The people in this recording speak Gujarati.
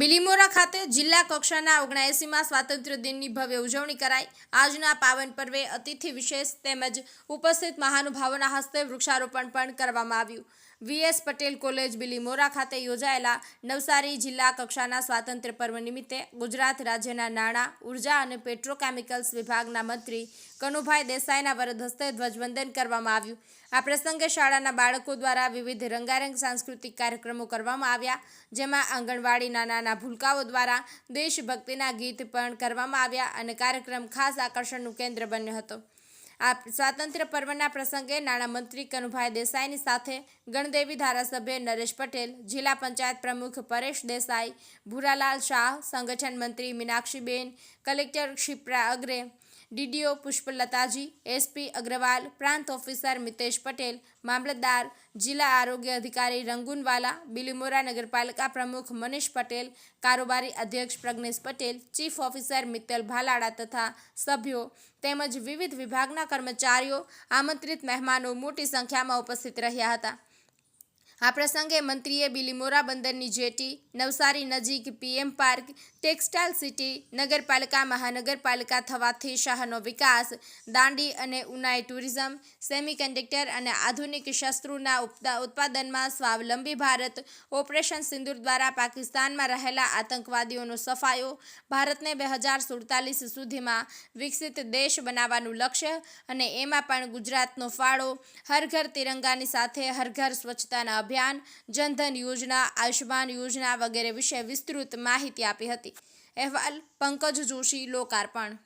બિલીમોરા ખાતે જિલ્લા કક્ષાના ઓગણએંસીમાં સ્વાતંત્ર્ય દિનની ભવ્ય ઉજવણી કરાઈ. આજના પાવન પર્વે અતિથિ વિશેષ તેમજ ઉપસ્થિત મહાનુભાવોના હસ્તે વૃક્ષારોપણ પણ કરવામાં આવ્યું. વીએસ પટેલ કોલેજ બિલીમોરા ખાતે યોજાયેલા નવસારી જિલ્લા કક્ષાના સ્વાતંત્ર્ય પર્વ નિમિત્તે ગુજરાત રાજ્યના નાણાં, ઊર્જા અને પેટ્રોકેમિકલ્સ વિભાગના મંત્રી કનુભાઈ દેસાઈના વરદ હસ્તે ધ્વજવંદન કરવામાં આવ્યું. આ પ્રસંગે શાળાના બાળકો દ્વારા વિવિધ રંગારંગ સાંસ્કૃતિક કાર્યક્રમો કરવામાં આવ્યા, જેમાં આંગણવાડીના નાના ભૂલકાઓ દ્વારા દેશભક્તિના ગીત પણ કરવામાં આવ્યા અને કાર્યક્રમ ખાસ આકર્ષણનું કેન્દ્ર બન્યો હતો. આ સ્વાતંત્ર્ય પર્વના પ્રસંગે નાણામંત્રી કનુભાઈ દેસાઈની સાથે ગણદેવી ધારાસભ્ય નરેશ પટેલ, જિલ્લા પંચાયત પ્રમુખ પરેશ દેસાઈ, ભૂરાલાલ શાહ, સંગઠન મંત્રી મીનાક્ષીબેન, કલેક્ટર ક્ષિપ્રા અગ્રે ડીડીઓ પુષ્પલતાજી, એસપી અગ્રવાલ, પ્રાંત ઓફિસર મિતેશ પટેલ, મામલતદાર, જિલ્લા આરોગ્ય અધિકારી રંગુનવાલા, બિલીમોરા નગરપાલિકા પ્રમુખ મનીષ પટેલ, કારોબારી અધ્યક્ષ પ્રજ્ઞેશ પટેલ, ચીફ ઓફિસર મિત્તલ ભાલાડા તથા સભ્યો તેમજ વિવિધ વિભાગના કર્મચારીઓ, આમંત્રિત મહેમાનો મોટી સંખ્યામાં ઉપસ્થિત રહ્યા હતા. આ પ્રસંગે મંત્રીએ બિલીમોરા બંદરની જેટી, નવસારી નજીક પીએમ પાર્ક, ટેક્સટાઇલ સિટી, નગરપાલિકા, મહાનગરપાલિકા થવાથી શહેરનો વિકાસ, દાંડી અને ઉનાઈ ટુરિઝમ, સેમિકન્ડક્ટર અને આધુનિક શસ્ત્રોના ઉત્પાદનમાં સ્વાવલંબી ભારત, ઓપરેશન સિંદૂર દ્વારા પાકિસ્તાનમાં રહેલા આતંકવાદીઓનો સફાયો, ભારતને બે હજાર સુડતાલીસ સુધીમાં વિકસિત દેશ બનાવવાનું લક્ષ્ય અને એમાં પણ ગુજરાતનો ફાળો, હર ઘર તિરંગાની સાથે હર ઘર સ્વચ્છતાના અભિયાન, જનધન યોજના આયુષ્માન યોજના વગેરે વિશે વિસ્તૃત માહિતી આપી હતી. અહેવાલ, પંકજ જોશી, લોકાર્પણ.